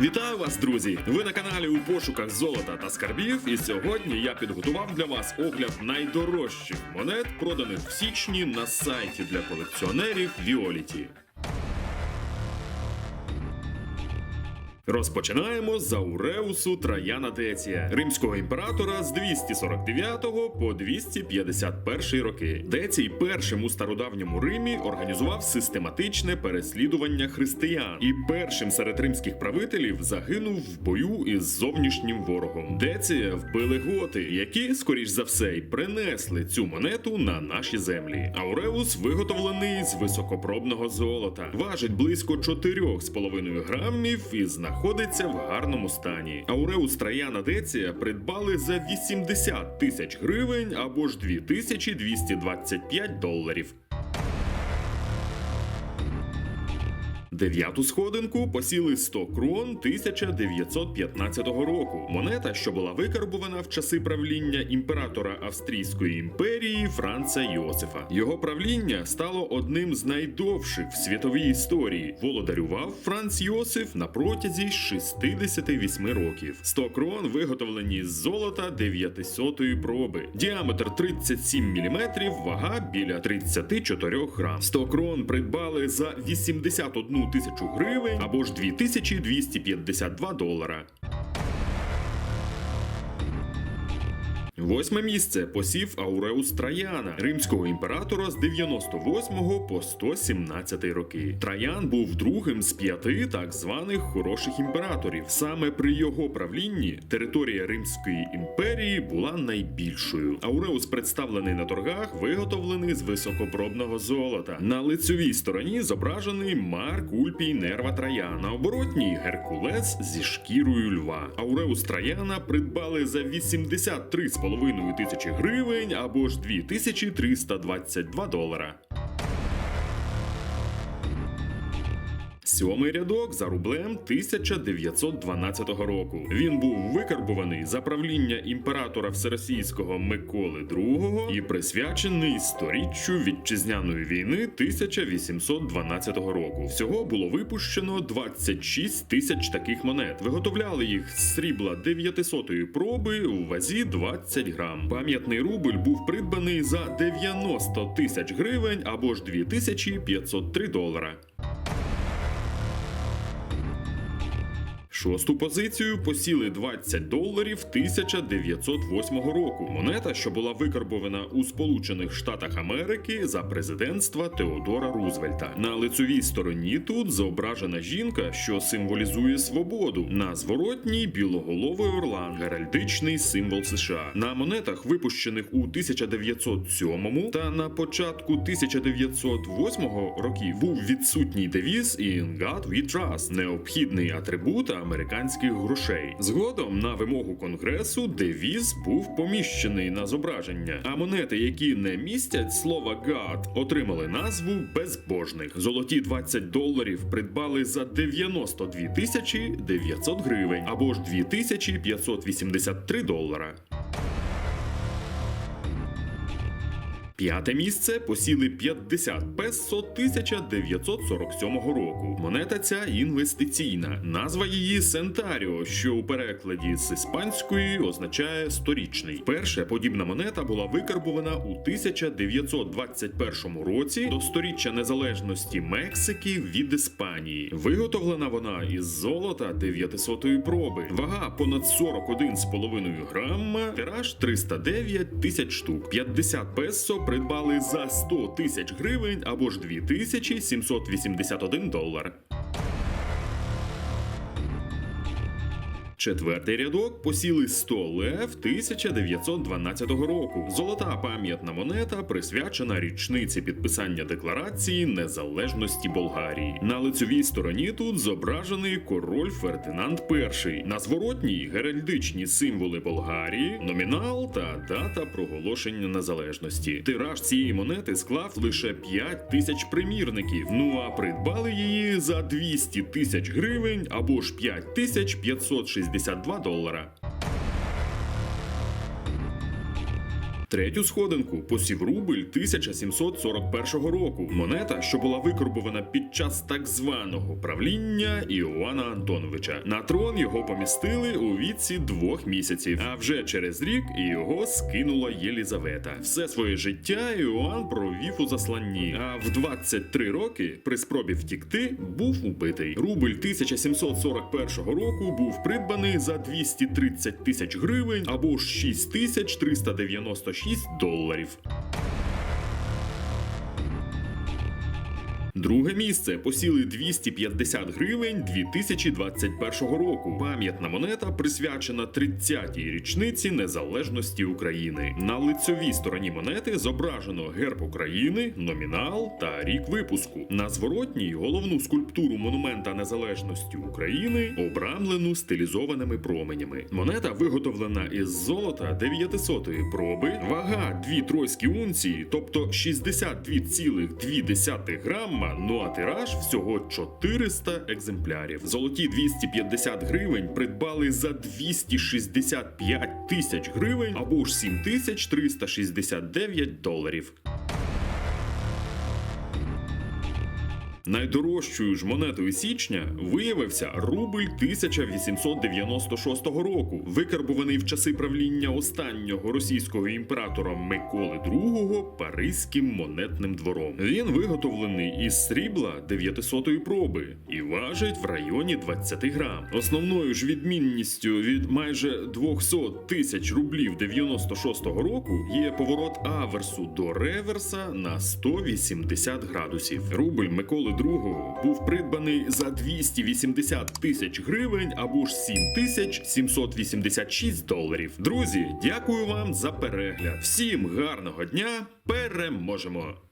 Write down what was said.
Вітаю вас, друзі! Ви на каналі у пошуках золота та скарбів. І сьогодні я підготував для вас огляд найдорожчих монет, проданих в січні на сайті для колекціонерів Віоліті. Розпочинаємо з Ауреусу Траяна Деція, римського імператора з 249 по 251 роки. Децій першим у стародавньому Римі організував систематичне переслідування християн і першим серед римських правителів загинув в бою із зовнішнім ворогом. Деція вбили готи, які, скоріш за все, й принесли цю монету на наші землі. Ауреус виготовлений з високопробного золота, важить близько 4,5 грамів і знаходиться в гарному стані. Ауреус Траяна Деція придбали за 80 тисяч гривень або ж 2225 доларів. Дев'яту сходинку посіли 100 крон 1915 року. Монета, що була викарбувана в часи правління імператора Австрійської імперії Франца Йосифа. Його правління стало одним з найдовших в світовій історії. Володарював Франц Йосиф на протязі 68 років. 100 крон виготовлені з золота 900 проби. Діаметр 37 мм, вага біля 34 грам. 100 крон придбали за 81 тисячу гривень або ж 2252 долара. Восьме місце посів Ауреус Траяна, римського імператора з 98 по 117 роки. Траян був другим з п'яти так званих хороших імператорів. Саме при його правлінні територія Римської імперії була найбільшою. Ауреус представлений на торгах, виготовлений з високопробного золота. На лицевій стороні зображений Марк Ульпій Нерва Траян, на оборотній Геркулес зі шкірою льва. Ауреус Траяна придбали за 83,5 тисячі гривень або ж 2322 долара. Сьомий рядок за рублем 1912 року. Він був викарбуваний за правління імператора Всеросійського Миколи II і присвячений сторіччю вітчизняної війни 1812 року. Всього було випущено 26 тисяч таких монет. Виготовляли їх з срібла 900 проби у вазі 20 грам. Пам'ятний рубль був придбаний за 90 тисяч гривень або ж 2503 долара. Шосту позицію посіли 20 доларів 1908 року. Монета, що була викарбована у Сполучених Штатах Америки за президентства Теодора Рузвельта. На лицевій стороні тут зображена жінка, що символізує свободу. На зворотній білоголовий орлан, геральдичний символ США. На монетах, випущених у 1907 та на початку 1908 років, був відсутній девіз «In God we trust» – необхідний атрибут американських грошей. Згодом на вимогу конгресу девіз був поміщений на зображення, а монети, які не містять слова God, отримали назву безбожних. Золоті 20 доларів придбали за 92 тисячі 900 гривень або ж 2583 долара. П'яте місце посіли 50 песо 1947 року. Монета ця інвестиційна. Назва її Сентаріо, що у перекладі з іспанської означає сторічний. Перша подібна монета була викарбована у 1921 році до сторіччя незалежності Мексики від Іспанії. Виготовлена вона із золота 900 проби. Вага понад 41,5 грама, тираж 309 тисяч штук. 50 песо придбали за 100 тисяч гривень або ж 2781 долар. Четвертий рядок посіли 100 лев 1912 року. Золота пам'ятна монета присвячена річниці підписання декларації незалежності Болгарії. На лицевій стороні тут зображений король Фердинанд І. На зворотній геральдичні символи Болгарії, номінал та дата проголошення незалежності. Тираж цієї монети склав лише 5 тисяч примірників. Ну а придбали її за 200 тисяч гривень або ж 5 тисяч 560 62 долара. Третю сходинку посів рубль 1741 року. Монета, що була викорбована під час так званого правління Іоанна Антоновича. На трон його помістили у віці двох місяців. А вже через рік його скинула Єлізавета. Все своє життя Іоанн провів у засланні. А в 23 роки при спробі втікти був убитий. Рубль 1741 року був придбаний за 230 тисяч гривень або 6396 6 доларів. Друге місце посіли 250 гривень 2021 року. Пам'ятна монета присвячена 30-й річниці незалежності України. На лицьовій стороні монети зображено герб України, номінал та рік випуску. На зворотній головну скульптуру монумента незалежності України обрамлену стилізованими променями. Монета виготовлена із золота 900-ї проби, вага 2 тройські унції, тобто 62,2 грама, ну а тираж всього 400 екземплярів. Золоті 250 гривень придбали за 265 тисяч гривень або ж 7369 доларів. Найдорожчою ж монетою січня виявився рубль 1896 року, викарбуваний в часи правління останнього російського імператора Миколи II Паризьким монетним двором. Він виготовлений із срібла 900-ї проби і важить в районі 20 грам. Основною ж відмінністю від майже 200 тисяч рублів 96-го року є поворот аверсу до реверса на 180 градусів. Рубль Миколи II був придбаний за 280 тисяч гривень або ж 7786 доларів. Друзі, дякую вам за перегляд. Всім гарного дня! Переможемо!